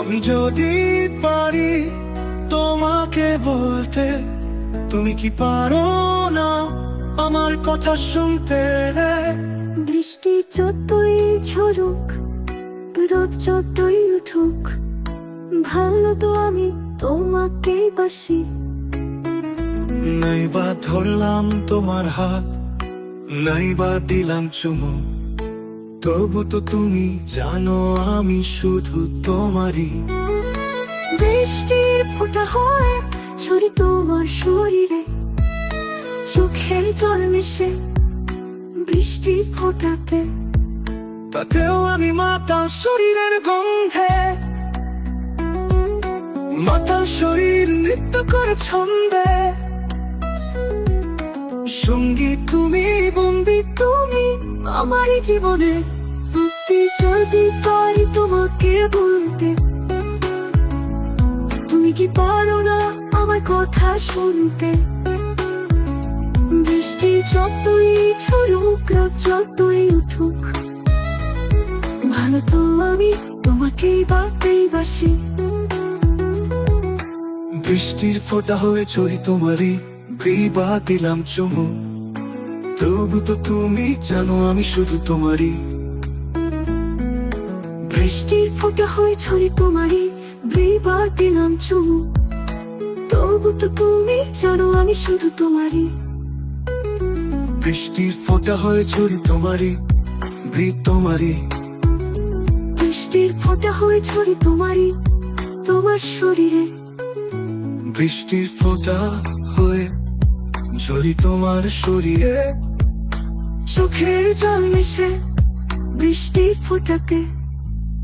আমি যদি পারি তোমাকে বলতে তুমি কি পারো না আমার কথা শুনতে বৃষ্টি যতই ঝরুক রোদ যতই উঠুক ভালো তো আমি তোমাকেই বাসি। নাইবা ধরলাম তোমার হাত নাইবা দিলাম চুমু তবু তো তুমি জানো আমি শুধু তোমারই। বৃষ্টির ফোঁটা হয় ছড়ি তোমার শরীরে চোখের জল মিশে বৃষ্টি ফোটাতে। তাতেও আমি মাতাল শরীরের গন্ধে মাতাল শরীর নৃত্য করে ছন্দে। সঙ্গী তুমি বন্দি তুমি আমারই জীবনে মুক্তি যদি পারি তোমাকে বলতে। তুমি কি পারো না আমার কথা শুনতে? বৃষ্টি যতই রোদ যতই উঠুক, ভালো তো আমি তোমাকেই বাতেই বাসি। বৃষ্টির ফোঁটা হয়ে চড়ি তোমারই বিবা দিলাম চুমু। তবু তো তুমি জানো আমি শুধু তোমারই। বৃষ্টির ফোঁটা হয়ে ছড়ি তোমারই বিবা দিলাম চুমু। তবু তো তুমি জানো আমি শুধু তোমারই। বৃষ্টির ফোঁটা হয়ে চড়ি তোমারই বৃ তোমারই। বৃষ্টির ফোঁটা হয়ে ছড়ি তোমারই তোমার শরীরে। বৃষ্টির ফোঁটা হয়ে ঝরি তোমার শরীরে। চোখের জল মিশে বৃষ্টি ফোঁটাতে।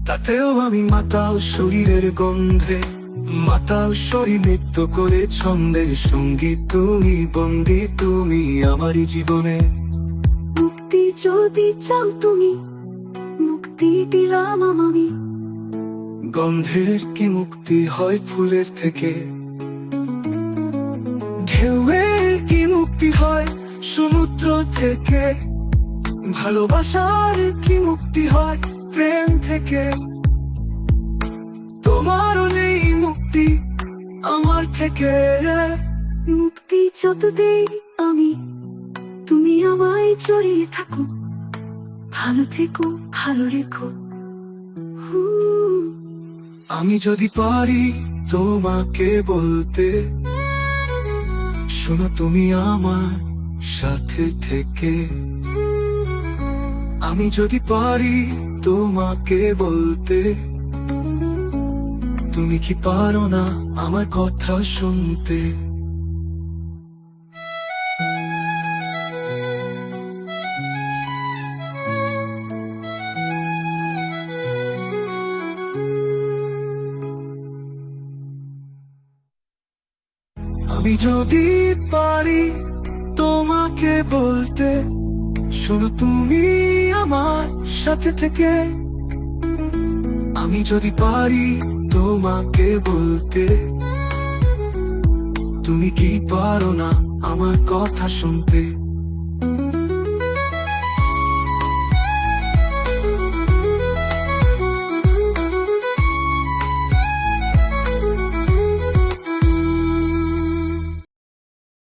তাতেও আমি মাতাল শরীরের গন্ধে, মাতাল শরীর নৃত্য করে ছন্দের সংগীত। তুমি বন্দি, তুমি আমারই জীবনে। মুক্তি যদি চাও তুমি, মুক্তি দিলাম আমি। গন্ধের কি মুক্তি হয় ফুলের থেকে? ঢেউয়ের কি মুক্তি হয় সমুদ্র থেকে? ভালোবাসার কি মুক্তি হয় প্রেম থেকে? তোমারও নেই মুক্তি আমার থেকে। মুক্তি যত দেই আমি তুমি আমায় জড়িয়ে থাকো ভালো থেকো ভালো রেখো। আমি যদি পারি তোমাকে বলতে শোনো তুমি আমার সাথে থেকে। আমি যদি পারি তোমাকে বলতে, তুমি কি পারো না আমার কথা শুনতে? আমি যদি পারি তোমাকে বলতে, শোনো তুমি আমার সাথে থেকে। আমি যদি পারি তোমাকে বলতে, তুমি কি পারো না আমার কথা শুনতে?